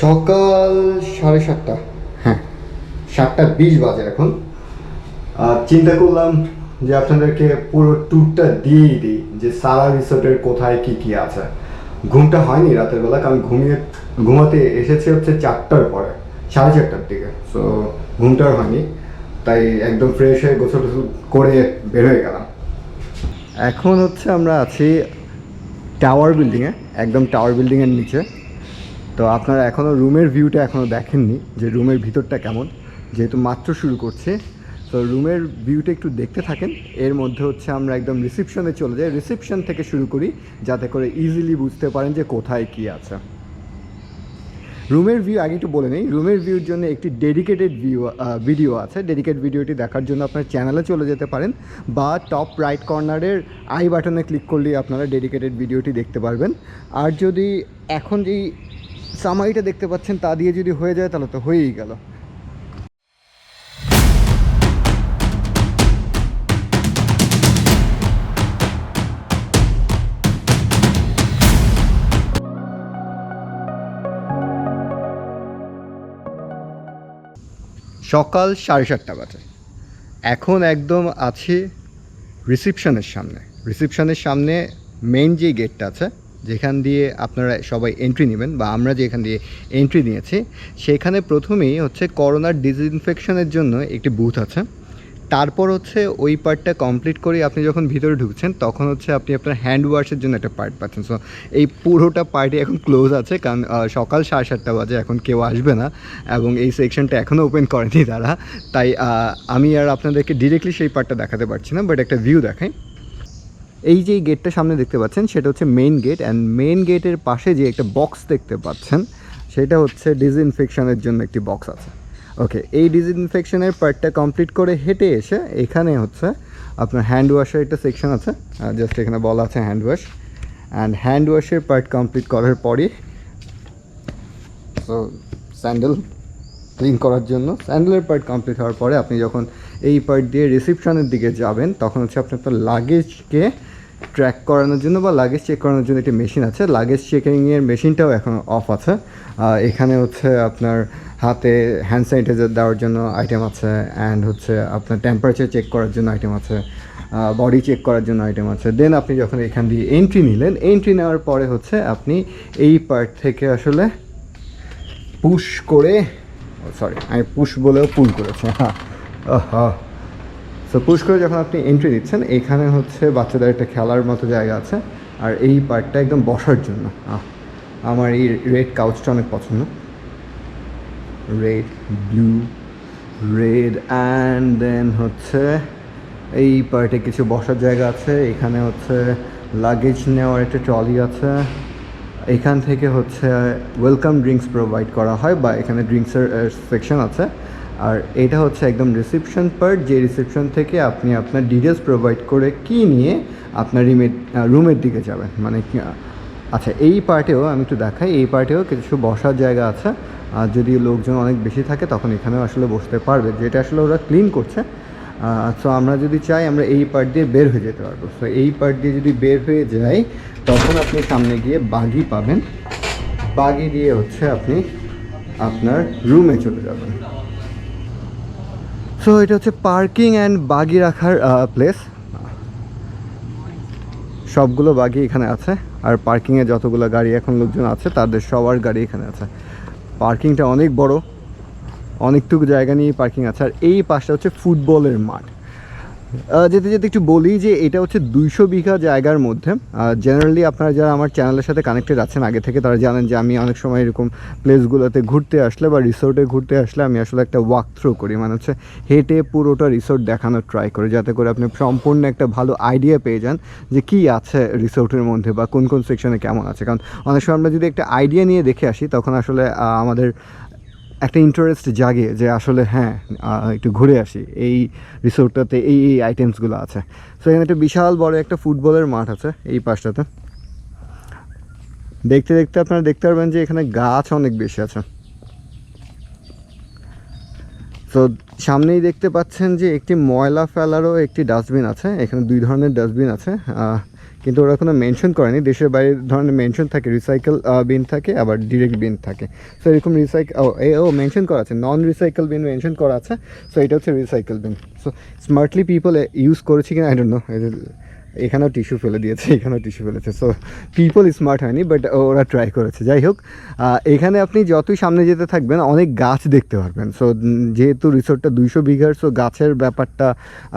সকাল সাড়ে সাতটা। হ্যাঁ। সাতটা বিশ বাজে এখন। আহ, চিন্তা করলাম যে আপনাদেরকে পুরো ট্যুরটা দিয়েই দিই যে সারা রিসোর্টের কোথায় কি কি আছে। ঘুমটা হয়নি রাতের বেলা কারণ ঘুমিয়ে ঘুমাতে এসেছে হচ্ছে চারটার পরে সাড়ে চারটার দিকে। সো ঘুমটা আর হয়নি তাই একদম ফ্রেশ হয়ে গোসল টোসল করে বের হয়ে গেলাম। এখন হচ্ছে আমরা আছি টাওয়ার বিল্ডিংয়ে একদম টাওয়ার বিল্ডিংয়ের নিচে। তো আপনারা এখনও রুমের ভিউটা এখনও দেখেননি যে রুমের ভিতরটা কেমন, যেহেতু মাত্র শুরু করছে। তো রুমের ভিউটা একটু দেখতে থাকেন। এর মধ্যে হচ্ছে আমরা একদম রিসেপশনে চলে যাই। রিসেপশন থেকে শুরু করি, যাতে করে ইজিলি বুঝতে পারেন যে কোথায় কি আছে। রুমের ভিউ আগে একটু বলে নেই। রুমের ভিউর জন্য একটি ডেডিকেটেড ভিউ ভিডিও আছে। ডেডিকেট ভিডিওটি দেখার জন্য আপনার চ্যানেলে চলে যেতে পারেন বা টপ রাইট কর্নারের আই বাটনে ক্লিক করলেই আপনারা ডেডিকেটেড ভিডিওটি দেখতে পারবেন। আর যদি এখন যেই সামারিটা দেখতে পাচ্ছেন, তা দিয়ে যদি হয়ে যায় তাহলে তো হয়েই গেল। সকাল সাড়ে সাতটা বাজে। এখন একদম আছি রিসিপশনের সামনে। রিসিপশনের সামনে মেইন যে গেটটা আছে যেখান দিয়ে আপনারা সবাই এন্ট্রি নেবেন বা আমরা যেখান দিয়ে এন্ট্রি নিয়েছি, সেখানে প্রথমেই হচ্ছে করোনার ডিসইনফেকশনের জন্য একটি বুথ আছে। তারপর হচ্ছে ওই পার্টটা কমপ্লিট করে আপনি যখন ভিতরে ঢুকছেন, তখন হচ্ছে আপনি আপনার হ্যান্ড ওয়াশের জন্য একটা পার্ট পাচ্ছেন। সো এই পুরোটা পার্টি এখন ক্লোজ আছে, কারণ সকাল সাড়ে সাতটা বাজে, এখন কেউ আসবে না এবং এই সেকশনটা এখনও ওপেন করেনি তারা। তাই আমি আর আপনাদেরকে ডিরেক্টলি সেই পার্টটা দেখাতে পারছি না বাট একটা ভিউ দেখাই। এই যে গেটটা সামনে দেখতে পাচ্ছেন, সেটা হচ্ছে মেইন গেট অ্যান্ড মেইন গেটের পাশে যে একটা বক্স দেখতে পাচ্ছেন, সেটা হচ্ছে ডিসইনফেকশনের জন্য একটি বক্স আছে। ওকে এই ডিসইনফেকশনের পার্টটা কমপ্লিট করে হেঁটে এসে এখানে হচ্ছে আপনার হ্যান্ড ওয়াশের একটা সেকশন আছে জাস্ট এখানে বলা আছে হ্যান্ড ওয়াশ অ্যান্ড হ্যান্ড ওয়াশের পার্ট কমপ্লিট করার পরই সো স্যান্ডেল ক্লিন করার জন্য স্যান্ডেলের পার্ট কমপ্লিট হওয়ার পরে আপনি যখন এই পার্ট দিয়ে রিসেপশনের দিকে যাবেন, তখন হচ্ছে আপনি আপনার লাগেজকে ট্র্যাক করানোর জন্য বা লাগেজ চেক করানোর জন্য একটি মেশিন আছে। লাগেজ চেকিংয়ের মেশিনটাও এখন অফ আছে। এখানে হচ্ছে আপনার হাতে হ্যান্ড স্যানিটাইজার দেওয়ার জন্য আইটেম আছে অ্যান্ড হচ্ছে আপনার টেম্পারেচার চেক করার জন্য আইটেম আছে বডি চেক করার জন্য আইটেম আছে। দেন আপনি যখন এখান দিয়ে এন্ট্রি নিলেন এন্ট্রি নেওয়ার পরে হচ্ছে আপনি এই পার্ট থেকে আসলে পুশ করে সরি আমি পুশ বলেও পুল করেছি। হ্যাঁ হ্যাঁ সো পুশ করে যখন আপনি এন্ট্রি দিচ্ছেন, এখানে হচ্ছে বাচ্চাদের একটা খেলার মতো জায়গা আছে। আর এই পার্টটা একদম বসার জন্য। আমার এই রেড কাউচটা অনেক পছন্দ। Red blue red and then হচ্ছে এই পার্টে কিছু বসার জায়গা আছে। এখানে হচ্ছে লাগেজ নেওয়ার একটা ট্রলি আছে। এখান থেকে হচ্ছে ওয়েলকাম ড্রিঙ্কস প্রোভাইড করা হয় বা এখানে ড্রিঙ্কসের সেকশন আছে। আর এটা হচ্ছে একদম রিসেপশন পার্ট যে রিসেপশন থেকে আপনি আপনার ডিটেলস প্রোভাইড করে কি নিয়ে আপনার রিমের রুমের দিকে যাবেন। মানে আচ্ছা এই পার্টেও আমি একটু দেখাই, এই পার্টেও কিছু বসার জায়গা আছে। আর যদি লোকজন অনেক বেশি থাকে, তখন এখানেও আসলে বসতে পারবে। যেটা আসলে ওরা ক্লিন করছে। সো আমরা যদি চাই, আমরা এই পার্ট দিয়ে বের হয়ে যেতে পারব। সো এই পার্ট দিয়ে যদি বের হয়ে যাই, তখন আপনি সামনে গিয়ে বাগি পাবেন। বাগি দিয়ে হচ্ছে আপনি আপনার রুমে চলে যাবেন। সো এটা হচ্ছে পার্কিং অ্যান্ড বাগি রাখার প্লেস সবগুলো বাগি এখানে আছে। আর পার্কিংয়ে যতগুলো গাড়ি এখন লোকজন আছে, তাদের সবার গাড়ি এখানে আছে। পার্কিংটা অনেক বড়। অনেকটুকু জায়গা নিয়ে পার্কিং আছে। আর এই পাশটা হচ্ছে ফুটবলের মাঠ। যেতে যেতে একটু বলি যে এটা হচ্ছে দুইশো বিঘা জায়গার মধ্যে। জেনারেলি আপনারা যারা আমার চ্যানেলের সাথে কানেক্টেড আছেন, আগে থেকে তারা জানেন যে আমি অনেক সময় এরকম প্লেসগুলোতে ঘুরতে আসলে বা রিসোর্টে ঘুরতে আসলে আমি আসলে একটা ওয়াক থ্রু করি। মানে হচ্ছে হেঁটে পুরোটা রিসোর্ট দেখানোর ট্রাই করি, যাতে করে আপনি সম্পূর্ণ একটা ভালো আইডিয়া পেয়ে যান যে কী আছে রিসোর্টের মধ্যে বা কোন কোন সেকশনে কেমন আছে। কারণ অনেক সময় আমরা যদি একটা আইডিয়া নিয়ে দেখে আসি, তখন আসলে আমাদের একটা ইন্টারেস্ট জাগে যে আসলে হ্যাঁ একটু ঘুরে আসি। এই রিসোর্টটাতে এই এই আইটেমসগুলো আছে। সো এখানে একটা বিশাল বড় একটা ফুটবলের মাঠ আছে এই পাশটাতে। দেখতে দেখতে আপনারা দেখতে পারবেন যে এখানে গাছ অনেক বেশি আছে। তো সামনেই দেখতে পাচ্ছেন যে একটি ময়লা ফেলারও একটি ডাস্টবিন আছে। এখানে দুই ধরনের ডাস্টবিন আছে। কিন্তু ওরা কোনো মেনশন করেনি। দেশের বাইরে ধরনের মেনশন থাকে রিসাইকেল বিন থাকে, আবার ডিরেক্ট বিন থাকে। সো এরকম রিসাইকেল ও ও মেনশন করা আছে নন রিসাইকেল বিন মেনশন করা আছে। সো এটা হচ্ছে recycle bin so smartly people use করেছি কিনা আই ডোন্ট নো এখানেও টিস্যু ফেলে দিয়েছে, এখানেও টিস্যু ফেলেছে। সো পিপল স্মার্ট হয়নি বাট ওরা ট্রাই করেছে। যাই হোক এখানে আপনি যতই সামনে যেতে থাকবেন, অনেক গাছ দেখতে পারবেন। সো যেহেতু রিসোর্টটা দুইশো বিঘার সো গাছের ব্যাপারটা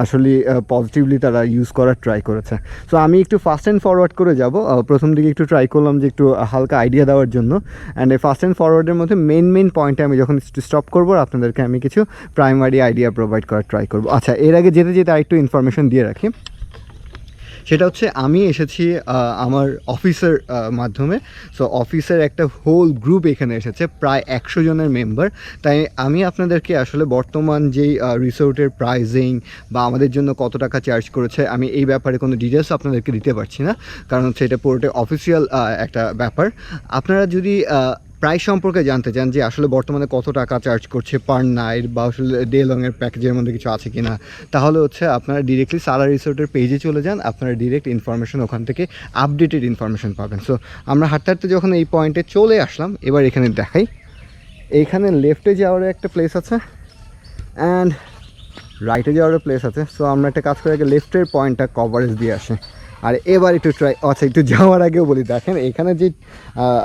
আসলে পজিটিভলি তারা ইউজ করার ট্রাই করেছে। সো আমি একটু ফাস্ট অ্যান্ড ফরওয়ার্ড করে যাব। প্রথম দিকে একটু ট্রাই করলাম যে একটু হালকা আইডিয়া দেওয়ার জন্য। অ্যান্ড এই ফাস্ট অ্যান্ড ফরওয়ার্ডের মধ্যে মেন মেন পয়েন্টে আমি যখন স্টপ করব, আপনাদেরকে আমি কিছু প্রাইমারি আইডিয়া প্রোভাইড করার ট্রাই করব। আচ্ছা এর আগে যেতে যেতে আরেকটু ইনফরমেশন দিয়ে রাখি। সেটা হচ্ছে আমি এসেছি আমার অফিসের মাধ্যমে। সো অফিসের একটা হোল গ্রুপ এখানে এসেছে, প্রায় একশো জনের মেম্বার তাই আমি আপনাদেরকে আসলে বর্তমান যেই রিসোর্টের প্রাইজিং বা আমাদের জন্য কত টাকা চার্জ করেছে, আমি এই ব্যাপারে কোনো ডিটেলস আপনাদেরকে দিতে পারছি না। কারণ হচ্ছে এটা পুরোটাই অফিসিয়াল একটা ব্যাপার। আপনারা যদি প্রাইস সম্পর্কে জানতে চান যে আসলে বর্তমানে কত টাকা চার্জ করছে পার নাইট বা আসলে ডে লংয়ের প্যাকেজের মধ্যে কিছু আছে কি না তাহলে হচ্ছে আপনারা ডিরেক্টলি সালা রিসোর্টের পেজে চলে যান, আপনারা ডিরেক্ট ইনফরমেশন ওখান থেকে আপডেটেড ইনফরমেশন পাবেন। সো আমরা হাঁটতে হাঁটতে যখন এই পয়েন্টে চলে আসলাম, এবার এখানে দেখাই। এইখানে লেফটে যাওয়ার একটা প্লেস আছে অ্যান্ড রাইটে যাওয়ারও প্লেস আছে। সো আমরা একটা কাজ করে, আগে লেফটের পয়েন্টটা কভারেজ দিয়ে আসি। আর এবার একটু ট্রাই আচ্ছা একটু যাওয়ার আগেও বলি, দেখেন এখানে যে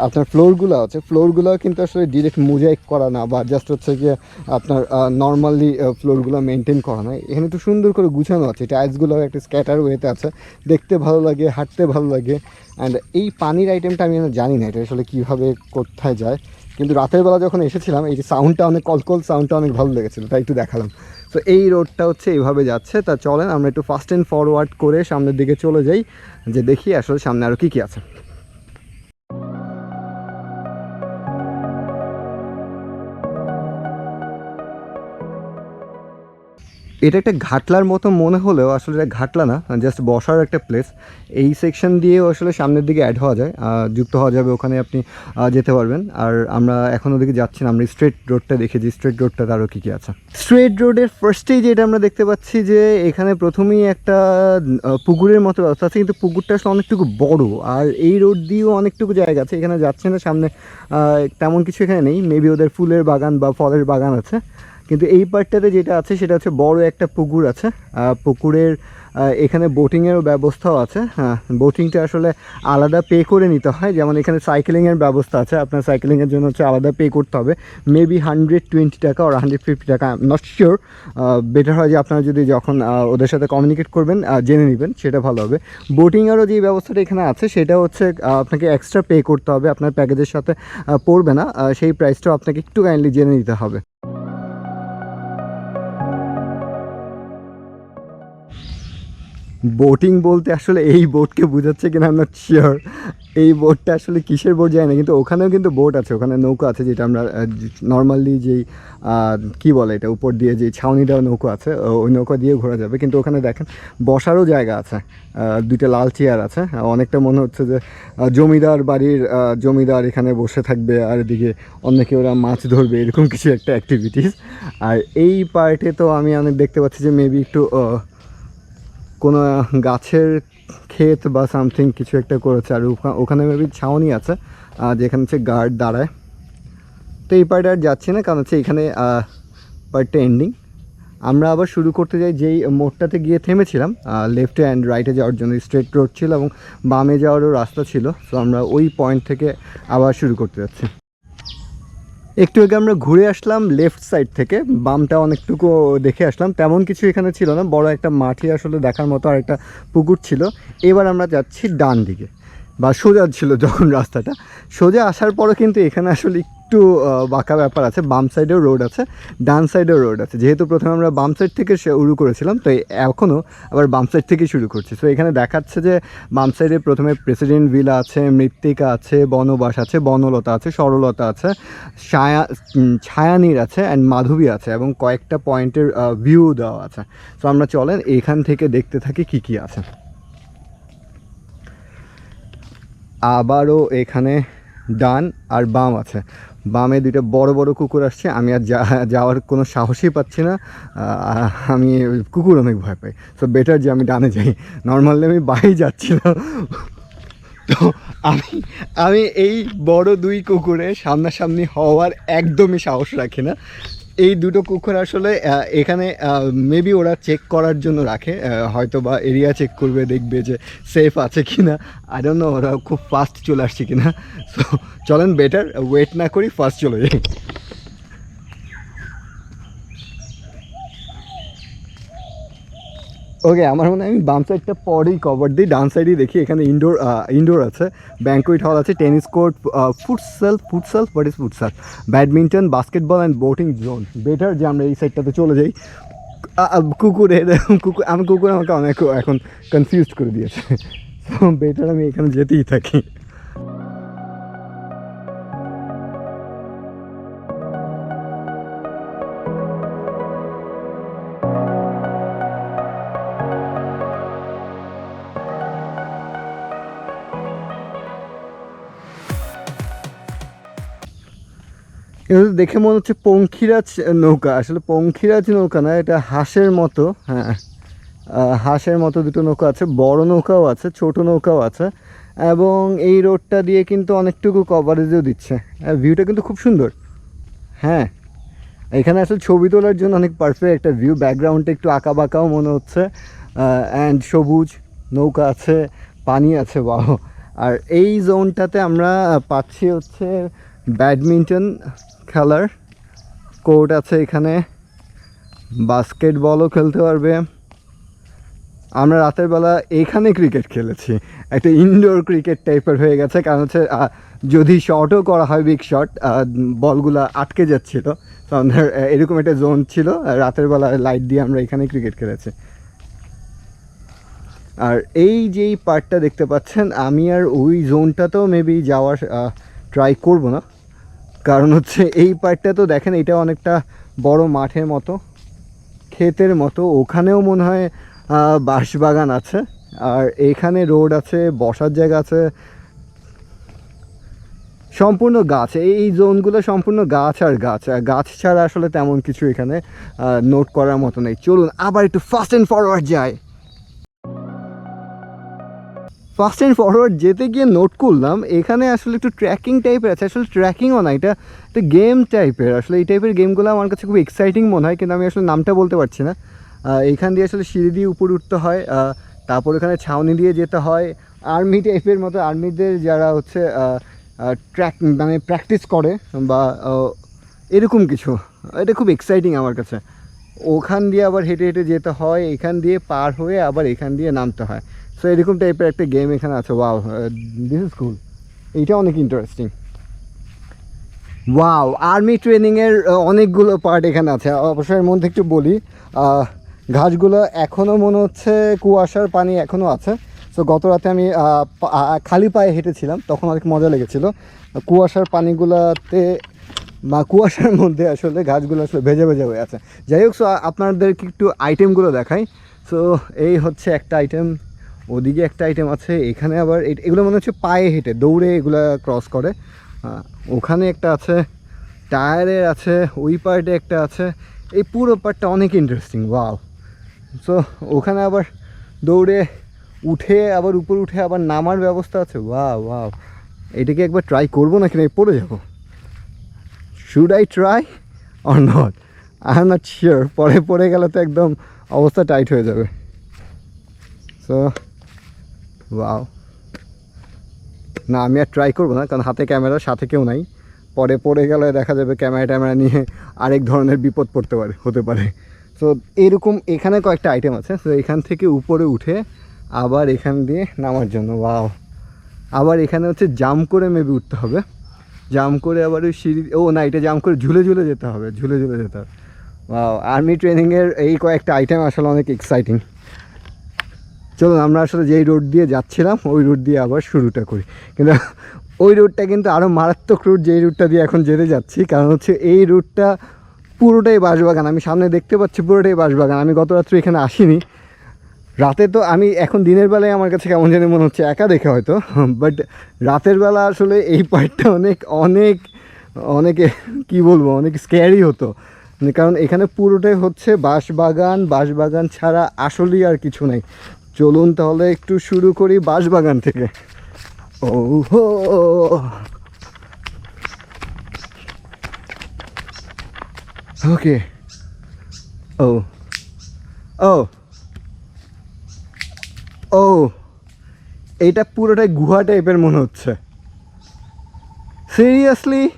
আপনার ফ্লোরগুলো আছে ফ্লোরগুলো কিন্তু আসলে ডিরেক্ট মোজাইক করা না, বা জাস্ট হচ্ছে গিয়ে আপনার নর্মালি ফ্লোরগুলো মেনটেন করা না। এখানে একটু সুন্দর করে গুছানো আছে টাইলসগুলো একটা স্ক্যাটার ওয়েতে আছে, দেখতে ভালো লাগে, হাঁটতে ভালো লাগে অ্যান্ড এই পানির আইটেমটা আমি জানি না, এটা আসলে কীভাবে কোথায় যায়, কিন্তু রাতের বেলা যখন এসেছিলাম, এই যে সাউন্ডটা অনেক কলকল সাউন্ডটা অনেক ভালো লেগেছিলো, তাই একটু দেখালাম। তো এই রোডটা হচ্ছে এইভাবে যাচ্ছে। তা চলেন, আমরা একটু ফার্স্ট অ্যান্ড ফরওয়ার্ড করে সামনের দিকে চলে যাই, যে দেখি আসলে সামনে আরও কী কী আছে। এটা একটা ঘাটলার মতো মনে হলেও আসলে এটা ঘাটলা না জাস্ট বসার একটা প্লেস এই সেকশন দিয়েও আসলে সামনের দিকে অ্যাড হওয়া যায় যুক্ত হওয়া যাবে ওখানে আপনি যেতে পারবেন। আর আমরা এখন ওদিকে যাচ্ছি না, আমরা স্ট্রেট রোডটা দেখেছি। স্ট্রেট রোডটা তারও কী কী আছে? স্ট্রেট রোডের ফার্স্টেই যেটা আমরা দেখতে পাচ্ছি যে, এখানে প্রথমেই একটা পুকুরের মতো ব্যবস্থা আছে, কিন্তু পুকুরটা আসলে অনেকটুকু বড়। আর এই রোড দিয়েও অনেকটুকু জায়গা আছে। এখানে যাচ্ছে না, সামনে তেমন কিছু এখানে নেই। মেবি ওদের ফুলের বাগান বা ফলের বাগান আছে। কিন্তু এই পার্টটাতে যেটা আছে, সেটা হচ্ছে বড় একটা পুকুর আছে। পুকুরের এখানে বোটিংয়েরও ব্যবস্থাও আছে। হ্যাঁ বোটিংটা আসলে আলাদা পে করে নিতে হয়। যেমন এখানে সাইকেলিংয়ের ব্যবস্থা আছে। আপনার সাইকেলিংয়ের জন্য হচ্ছে আলাদা পে করতে হবে। মেবি হান্ড্রেড টোয়েন্টি টাকা আর হান্ড্রেড ফিফটি টাকা নট শিওর বেটার হয় যে আপনারা যদি যখন ওদের সাথে কমিউনিকেট করবেন জেনে নেবেন, সেটা ভালো হবে। বোটিংয়েরও যে ব্যবস্থাটা এখানে আছে, সেটা হচ্ছে আপনাকে এক্সট্রা পে করতে হবে। আপনার প্যাকেজের সাথে পড়বে না। সেই প্রাইসটাও আপনাকে একটু কাইন্ডলি জেনে নিতে হবে। বোটিং বলতে আসলে এই বোটকে বোঝাচ্ছে কিনা আমরা শিওর এই বোটটা আসলে কিসের বোট যায় না, কিন্তু ওখানেও কিন্তু বোট আছে, ওখানে নৌকা আছে যেটা আমরা নর্মালি যেই কি বলে এটা, উপর দিয়ে যে ছাউনি দেওয়া নৌকা আছে ওই নৌকা দিয়ে ঘোরা যাবে। কিন্তু ওখানে দেখেন, বসারও জায়গা আছে দুইটা লাল চেয়ার আছে। অনেকটা মনে হচ্ছে যে জমিদার বাড়ির জমিদার এখানে বসে থাকবে, আর এদিকে অনেকে ওরা মাছ ধরবে, এরকম কিছু একটা অ্যাক্টিভিটিস আর এই পার্টে তো আমি অনেক দেখতে পাচ্ছি যে মেবি একটু কোনো গাছের ক্ষেত বা সামথিং কিছু একটা করেছে। আর ওখা- ওখানে মেবি ছাউনি আছে যেখানে হচ্ছে গার্ড দাঁড়ায়। তো এই পার্টে আর যাচ্ছি না, কারণ হচ্ছে এখানে পার্টটা এন্ডিং আমরা আবার শুরু করতে যাই যেই মোড়টাতে গিয়ে থেমেছিলাম লেফটে অ্যান্ড রাইটে যাওয়ার জন্য স্ট্রেট রোড ছিল এবং বামে যাওয়ারও রাস্তা ছিল। সো আমরা ওই পয়েন্ট থেকে আবার শুরু করতে যাচ্ছি। একটু আগে আমরা ঘুরে আসলাম লেফট সাইড থেকে, বামটা অনেকটুকু দেখে আসলাম। তেমন কিছু এখানে ছিল না, বড় একটা মাঠে আসলে দেখার মতো আর একটা পুকুর ছিল। এবার আমরা যাচ্ছি ডান দিকে বা সোজা ছিল যখন রাস্তাটা। সোজা আসার পরও কিন্তু এখানে আসলে একটু বাঁকা ব্যাপার আছে, বাম সাইডেও রোড আছে, ডান সাইডেও রোড আছে। যেহেতু প্রথমে আমরা বাম সাইড থেকে শুরু করেছিলাম, তো এখনও আবার বাম সাইড থেকেই শুরু করছি। তো এখানে দেখাচ্ছে যে বাম সাইডে প্রথমে প্রেসিডেন্ট ভিলা আছে, মৃত্তিকা আছে, বনবাস আছে, বনলতা আছে, সরলতা আছে ছায়া ছায়ানীর আছে অ্যান্ড মাধবী আছে, এবং কয়েকটা পয়েন্টের ভিউ দেওয়া আছে। তো আমরা চলেন, এখান থেকে দেখতে থাকি কি কি আছে। আবারও এখানে ডান আর বাম আছে। বামে দুইটা বড় বড় কুকুর আসছে, আমি আর যাওয়ার কোনো সাহসই পাচ্ছি না আমি কুকুর অনেক ভয় পাই। সো বেটার যে আমি ডানে যাই। নর্মালি আমি বাই না। তো আমি আমি এই বড় দুই কুকুরে সামনাসামনি হওয়ার একদমই সাহস রাখি না। এই দুটো কুকুর আসলে এখানে মেবি ওরা চেক করার জন্য রাখে হয়তো বা এরিয়া চেক করবে, দেখবে যে সেফ আছে কি না আই ডোন্ট ওরা খুব ফাস্ট চলে আসছে কি না সো চলেন বেটার ওয়েট না করি ফার্স্ট চলে যাই। ওকে আমার মনে হয় আমি বাম সাইডটা পরেই কভার দিই। ডান সাইডেই দেখি, এখানে ইনডোর ইনডোর আছে ব্যাঙ্কুইট হল আছে tennis court futsal futsal what is futsal badminton basketball and boating zone better যে আমরা এই সাইডটাতে চলে যাই। কুকুরের কুকুর আমি কুকুর আমাকে অনেক এখন কনফিউজ করে দিয়েছে। বেটার আমি এখানে যেতেই থাকি। এটা দেখে মনে হচ্ছে পঙ্খিরাজ নৌকা। আসলে পঙ্খিরাজ নৌকা না, এটা হাঁসের মতো হ্যাঁ। হাঁসের মতো দুটো নৌকা আছে, বড় নৌকাও আছে, ছোট নৌকাও আছে, এবং এই রোডটা দিয়ে কিন্তু অনেকটুকু কভারেজও দিচ্ছে। ভিউটা কিন্তু খুব সুন্দর। হ্যাঁ এখানে আসলে ছবি তোলার জন্য অনেক পারফেক্ট একটা ভিউ ব্যাকগ্রাউন্ডটা একটু আঁকা বাঁকাও মনে হচ্ছে। অ্যান্ড সবুজ, নৌকা আছে, পানি আছে বাহ আর এই জোনটাতে আমরা পাচ্ছি হচ্ছে ব্যাডমিন্টন খেলার কোর্ট আছে এখানে। বাস্কেটবলও খেলতে পারবে। আমরা রাতের বেলা এখানে ক্রিকেট খেলেছি। একটা ইনডোর ক্রিকেট টাইপের হয়ে গেছে, কারণ হচ্ছে যদি শটও করা হয় বিগ শট বলগুলো আটকে যাচ্ছিল, তো আমাদের এরকম একটা জোন ছিল রাতের বেলা লাইট দিয়ে আমরা এখানে ক্রিকেট খেলেছি। আর এই যেই পার্টটা দেখতে পাচ্ছেন, আমি আর ওই জোনটাতেও মেবি যাওয়ার ট্রাই করব না। কারণ হচ্ছে এই পার্টটা তো দেখেন এটা অনেকটা বড় মাঠের মতো ক্ষেতের মতো। ওখানেও মনে হয় আহ, বাঁশবাগান আছে। আর এখানে রোড আছে বসার জায়গা আছে। সম্পূর্ণ গাছ এই এই জোনগুলো সম্পূর্ণ গাছ আর গাছ। আর গাছ ছাড়া আসলে তেমন কিছু এখানে নোট করার মতো নেই। চলুন আবার একটু ফাস্ট অ্যান্ড ফরওয়ার্ড যায় ফাস্ট অ্যান্ড ফরওয়ার্ড যেতে গিয়ে নোট করলাম, এখানে আসলে একটু ট্র্যাকিং টাইপের আছে। আসলে ট্র্যাকিংও না, এটা একটা গেম টাইপের আসলে এই টাইপের গেমগুলো আমার কাছে খুব এক্সাইটিং মনে হয়, কিন্তু আমি আসলে নামটা বলতে পারছি না। এখান দিয়ে আসলে সিঁড়ি দিয়ে উপরে উঠতে হয় তারপর এখানে ছাউনি দিয়ে যেতে হয়। আর্মি টাইপের মতো আর্মিদের যারা হচ্ছে ট্র্যাক মানে প্র্যাকটিস করে বা এরকম কিছু। এটা খুব এক্সাইটিং আমার কাছে। ওখান দিয়ে আবার হেঁটে হেঁটে যেতে হয়, এখান দিয়ে পার হয়ে আবার এখান দিয়ে নামতে হয়। সো এরকম টাইপের একটা গেম এখানে আছে ওয়াও দিস ইজ কুল এইটা অনেক ইন্টারেস্টিং ওয়াও আর্মি ট্রেনিংয়ের অনেকগুলো পার্ট এখানে আছে। অবশ্যই মধ্যে একটু বলি ঘাসগুলো এখনও মনে হচ্ছে কুয়াশার পানি এখনও আছে। সো গত রাতে আমি খালি পায়ে হেঁটেছিলাম, তখন অনেক মজা লেগেছিল। কুয়াশার পানিগুলোতে, বা কুয়াশার মধ্যে আসলে গাছগুলো আসলে ভেজে ভেজে হয়ে আছে। যাই হোক সো আপনাদেরকে একটু আইটেমগুলো দেখাই। সো এই হচ্ছে একটা আইটেম ওদিকে একটা আইটেম আছে, এখানে আবার এগুলো মনে হচ্ছে পায়ে হেঁটে, দৌড়ে এগুলো ক্রস করে। ওখানে একটা আছে টায়ারের আছে, ওই পার্টে একটা আছে। এই পুরো পার্টটা অনেক ইন্টারেস্টিং ওয়াও সো ওখানে আবার দৌড়ে উঠে, আবার উপর উঠে আবার নামার ব্যবস্থা আছে ওয়াও ওয়াও এটাকে একবার ট্রাই করব নাকি? না পড়ে যাব। Should I try or not I am not sure পরে পড়ে গেলে তো একদম অবস্থা টাইট হয়ে যাবে। সো ওয়াও না, আমি আর ট্রাই করব না, কারণ হাতে ক্যামেরা সাথে কেউ নাই। পরে পড়ে গেলে দেখা যাবে ক্যামেরা ট্যামেরা নিয়ে আরেক ধরনের বিপদ পড়তে পারে, হতে পারে। সো এরকম এখানে কয়েকটা আইটেম আছে। তো এখান থেকে উপরে উঠে আবার এখান দিয়ে নামার জন্য। ওয়াও আবার এখানে হচ্ছে জাম্প করে মেবি উঠতে হবে। জাম্প করে আবার ওই সিঁড়ি, ও না, এটা জাম্প করে ঝুলে ঝুলে যেতে হবে, ঝুলে ঝুলে যেতে হবে। আর্মি ট্রেনিংয়ের এই কয়েকটা আইটেম আসলে অনেক এক্সাইটিং চলুন, আমরা আসলে যেই রোড দিয়ে যাচ্ছিলাম, ওই রুট দিয়ে আবার শুরুটা করি। কিন্তু ওই রুটটা কিন্তু আরও মারাত্মক রুট যেই রুটটা দিয়ে এখন যেতে যাচ্ছি, কারণ হচ্ছে এই রুটটা পুরোটাই বাঁশবাগান। আমি সামনে দেখতে পাচ্ছি পুরোটাই বাঁশবাগান। আমি গত রাত্রে এখানে আসিনি। রাতে তো আমি এখন দিনের বেলায় আমার কাছে কেমন জানি মনে হচ্ছে একা দেখে হয়তো বাট রাতের বেলা আসলে এই পার্টটা অনেক অনেক, অনেকে, কি বলব, অনেক স্ক্যারি হতো। কারণ এখানে পুরোটাই হচ্ছে বাঁশবাগান। বাঁশবাগান ছাড়া আসলেই আর কিছু নেই। চলুন তাহলে একটু শুরু করি বাঁশবাগান থেকে। ও হো ওকে। ও। ও। ও। এটা পুরোটাই গুহা টাইপের মনে হচ্ছে। সিরিয়াসলি?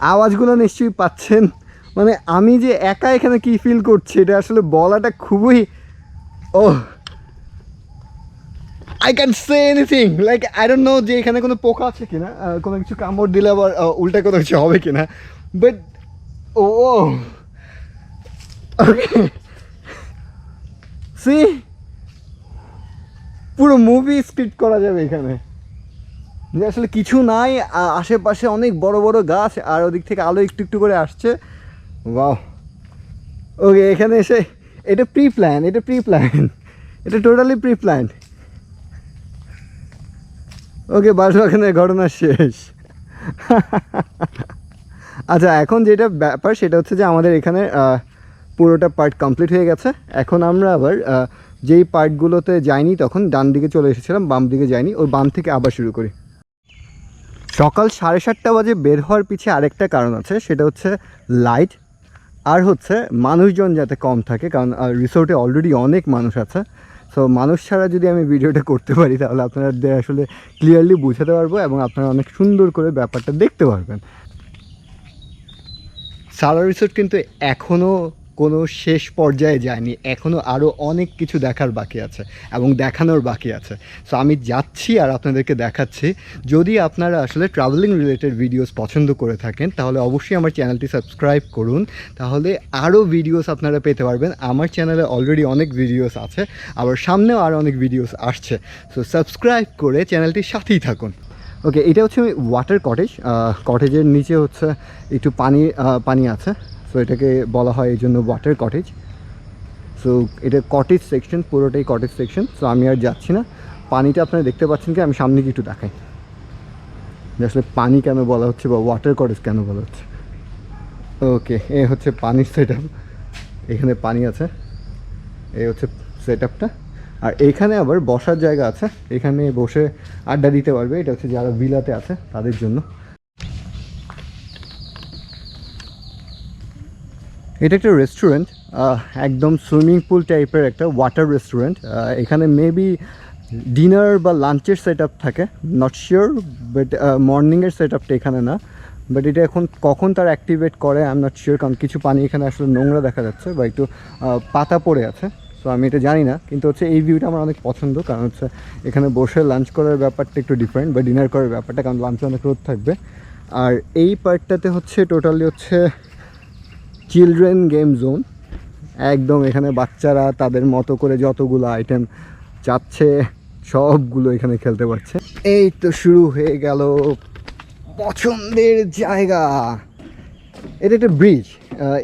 আওয়াজগুলো নিশ্চয়ই পাচ্ছেন? মানে আমি যে একা এখানে কি ফিল করছি, এটা আসলে বলাটা খুবই ও I can say anything like I don't know যে এখানে কোনো পোকা আছে কিনা কোনো কিছু কামড় দিলে আবার উল্টা কোনো কিছু হবে কিনা বাট ও সি পুরো মুভি স্ক্রিপ্ট করা যাবে এখানে। আসলে কিছু নাই আশেপাশে অনেক বড় বড় গাছ, আর ওদিক থেকে আলো একটু একটু করে আসছে। বাহ ওকে এখানে এসে এটা প্রি প্ল্যান এটা প্রি প্ল্যান এটা টোটালি প্রি প্ল্যান ওকে বাসবাগানের ঘটনা শেষ। আচ্ছা এখন যেটা ব্যাপার, সেটা হচ্ছে যে আমাদের এখানে পুরোটা পার্ট কমপ্লিট হয়ে গেছে। এখন আমরা আবার যেই পার্টগুলোতে যাইনি তখন ডান দিকে চলে এসেছিলাম, বাম দিকে যাইনি, ওর বাম থেকে আবার শুরু করি। সকাল সাড়ে সাতটা বাজে বের হওয়ার পিছিয়ে আরেকটা কারণ আছে, সেটা হচ্ছে লাইট আর হচ্ছে মানুষজন যাতে কম থাকে, কারণ রিসোর্টে অলরেডি অনেক মানুষ আছে। সো মানুষ ছাড়া যদি আমি ভিডিওটা করতে পারি, তাহলে আপনাদের আসলে ক্লিয়ারলি বুঝাতে পারব এবং আপনারা অনেক সুন্দর করে ব্যাপারটা দেখতে পারবেন। সারা রিসোর্ট কিন্তু এখনও কোনো শেষ পর্যায়ে যায়নি। এখনও আরও অনেক কিছু দেখার বাকি আছে এবং দেখানোর বাকি আছে। সো আমি যাচ্ছি আর আপনাদেরকে দেখাচ্ছি। যদি আপনারা আসলে ট্রাভেলিং রিলেটেড ভিডিওস পছন্দ করে থাকেন, তাহলে অবশ্যই আমার চ্যানেলটি সাবস্ক্রাইব করুন। তাহলে আরও ভিডিওস আপনারা পেতে পারবেন। আমার চ্যানেলে অলরেডি অনেক ভিডিওস আছে। আবার সামনেও আরও অনেক ভিডিওস আসছে। সো সাবস্ক্রাইব করে চ্যানেলটির সাথেই থাকুন। ওকে এটা হচ্ছে ওয়াটার কটেজ কটেজের নিচে হচ্ছে একটু পানি পানি আছে। সো এটাকে বলা হয় এই জন্য ওয়াটার কটেজ সো এটা কটেজ সেকশন পুরোটাই কটেজ সেকশন সো আমি আর যাচ্ছি না। পানিটা আপনারা দেখতে পাচ্ছেন কি? আমি সামনে কি একটু দেখাই। যে আসলে পানি কেন বলা হচ্ছে বা ওয়াটার কটেজ কেন বলা হচ্ছে? ওকে এ হচ্ছে পানির সেট এখানে পানি আছে। এই হচ্ছে সেট আর এইখানে আবার বসার জায়গা আছে। এখানে বসে আড্ডা দিতে পারবে। এটা হচ্ছে যারা ভিলাতে আছে, তাদের জন্য। এটা একটা রেস্টুরেন্ট একদম সুইমিং পুল টাইপের একটা ওয়াটার রেস্টুরেন্ট এখানে মেবি ডিনার বা লাঞ্চের সেট থাকে নট শিওর বাট মর্নিংয়ের সেট আপটা এখানে না। বাট এটা এখন কখন তার অ্যাক্টিভেট করে আই এম নট শিওর কারণ কিছু পানি এখানে আসলে নোংরা দেখা যাচ্ছে বা একটু পাতা পড়ে আছে। সো আমি এটা জানি না, কিন্তু হচ্ছে এই ভিউটা আমার অনেক পছন্দ, কারণ হচ্ছে এখানে বসে লাঞ্চ করার ব্যাপারটা একটু ডিফারেন্ট বা ডিনার করার ব্যাপারটা, কারণ লাঞ্চে অনেক রোদ থাকবে। আর এই পার্টটাতে হচ্ছে টোটালি হচ্ছে চিলড্রেন গেম জোন। একদম এখানে বাচ্চারা তাদের মতো করে যতগুলো আইটেম চাচ্ছে, সবগুলো এখানে খেলতে পারছে। এই তো শুরু হয়ে গেল পছন্দের জায়গা। এটা একটা ব্রিজ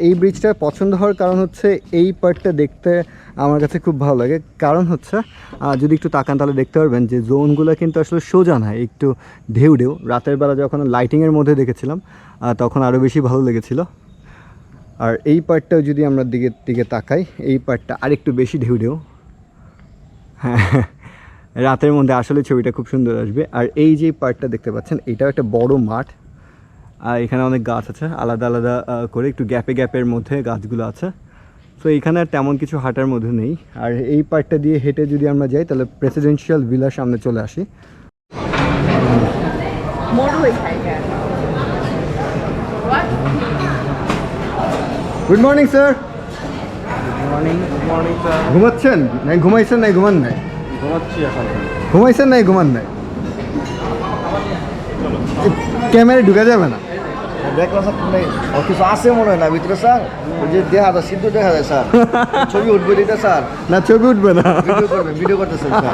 এই ব্রিজটা পছন্দ হওয়ার কারণ হচ্ছে এই পার্টটা দেখতে আমার কাছে খুব ভালো লাগে। কারণ হচ্ছে যদি একটু তাকান তাহলে দেখতে পারবেন যে জোনগুলো কিন্তু আসলে সোজা না, একটু ঢেউ ঢেউ। রাতের বেলা যখন লাইটিংয়ের মধ্যে দেখেছিলাম তখন আরও বেশি ভালো লেগেছিল। আর এই পার্টটাও যদি আমরা দিকে দিকে তাকাই, এই পার্টটা আরেকটু বেশি ঢেউ ঢেউ। হ্যাঁ রাতের মধ্যে আসলে ছবিটা খুব সুন্দর আসবে। আর এই যে পার্টটা দেখতে পাচ্ছেন, এটাও একটা বড় মাঠ। আর এখানে অনেক গাছ আছে, আলাদা আলাদা করে একটু গ্যাপে, গ্যাপের মধ্যে গাছগুলো আছে। তো এখানে আর তেমন কিছু হাঁটার মধ্যে নেই। আর এই পার্টটা দিয়ে হেঁটে যদি আমরা যাই, তাহলে প্রেসিডেন্সিয়াল ভিলার সামনে চলে আসি। গুড মর্নিং স্যার ঘুমাচ্ছেন? নাই ঘুমাইছেন নাই ঘুমান নাই? ঘুমাইছেন নাই ঘুমান নাই? ক্যামেরা ঢুকে যাবে না? দেখলাম স্যার কিছু আছে মনে হয় না ভিতরে স্যার? ওই যে দেখা যায় সিদ্ধ দেখা যায় স্যার। ছবি উঠবে এটা স্যার? না ছবি উঠবে না। ভিডিও করবে ভিডিও করতেছেন sir.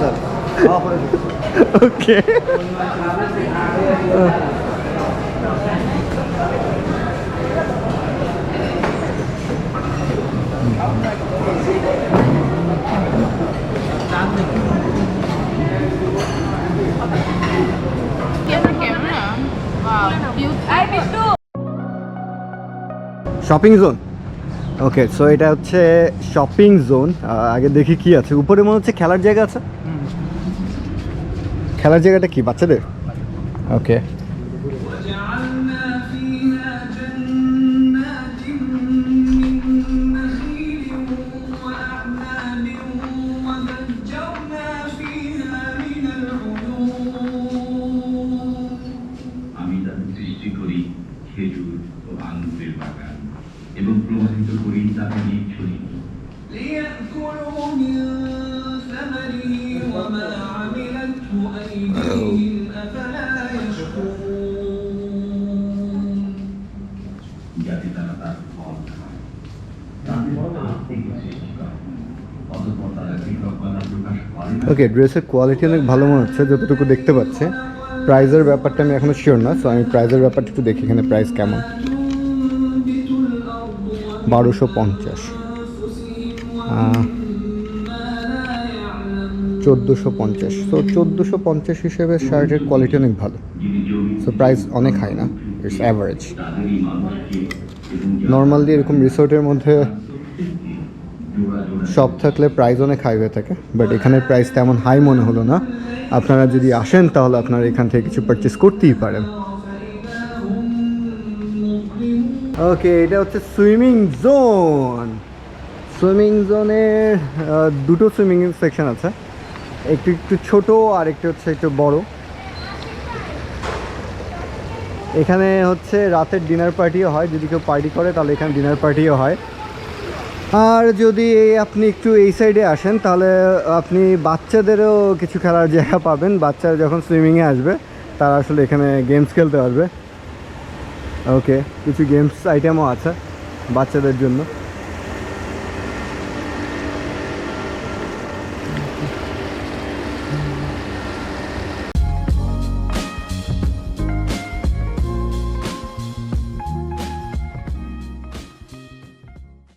Sir. Okay shopping zone okay so এটা হচ্ছে শপিং জোন আগে দেখি কি আছে। উপরে মনে হচ্ছে খেলার জায়গা আছে। খেলার জায়গাটা কি বাচ্চাদের? ওকে থেকে ড্রেসের কোয়ালিটি অনেক ভালো মনে হচ্ছে, যতটুকু দেখতে পাচ্ছে। প্রাইজের ব্যাপারটা আমি এখনও শিওর না সো আমি প্রাইজের ব্যাপারটা একটু দেখি এখানে প্রাইস কেমন। বারোশো পঞ্চাশ। চোদ্দোশো পঞ্চাশ। সো চোদ্দোশো পঞ্চাশ হিসেবে শার্টের কোয়ালিটি অনেক ভালো। সো প্রাইস অনেক হাই না ইটস অ্যাভারেজ নর্মালি এরকম রিসোর্টের মধ্যে শপ থাকলে প্রাইস অনেক হাই হয়ে থাকে বাট এখানে প্রাইস তেমন হাই মনে হলো না। আপনারা যদি আসেন, তাহলে আপনারা এখান থেকে কিছু পারচেস করতেই পারেন। ওকে এটা হচ্ছে সুইমিং জোন সুইমিং জোনের দুটো সুইমিং সেকশন আছে। একটু একটু ছোট, আর একটু হচ্ছে একটু বড়। এখানে হচ্ছে রাতের ডিনার পার্টিও হয়, যদি কেউ পার্টি করে, তাহলে এখানে ডিনার পার্টিও হয়। আর যদি আপনি একটু এই সাইডে আসেন, তাহলে আপনি বাচ্চাদেরও কিছু খেলার জায়গা পাবেন। বাচ্চারা যখন সুইমিংয়ে আসবে, তারা আসলে এখানে গেমস খেলতে পারবে। ওকে কিছু গেমস আইটেমও আছে বাচ্চাদের জন্য।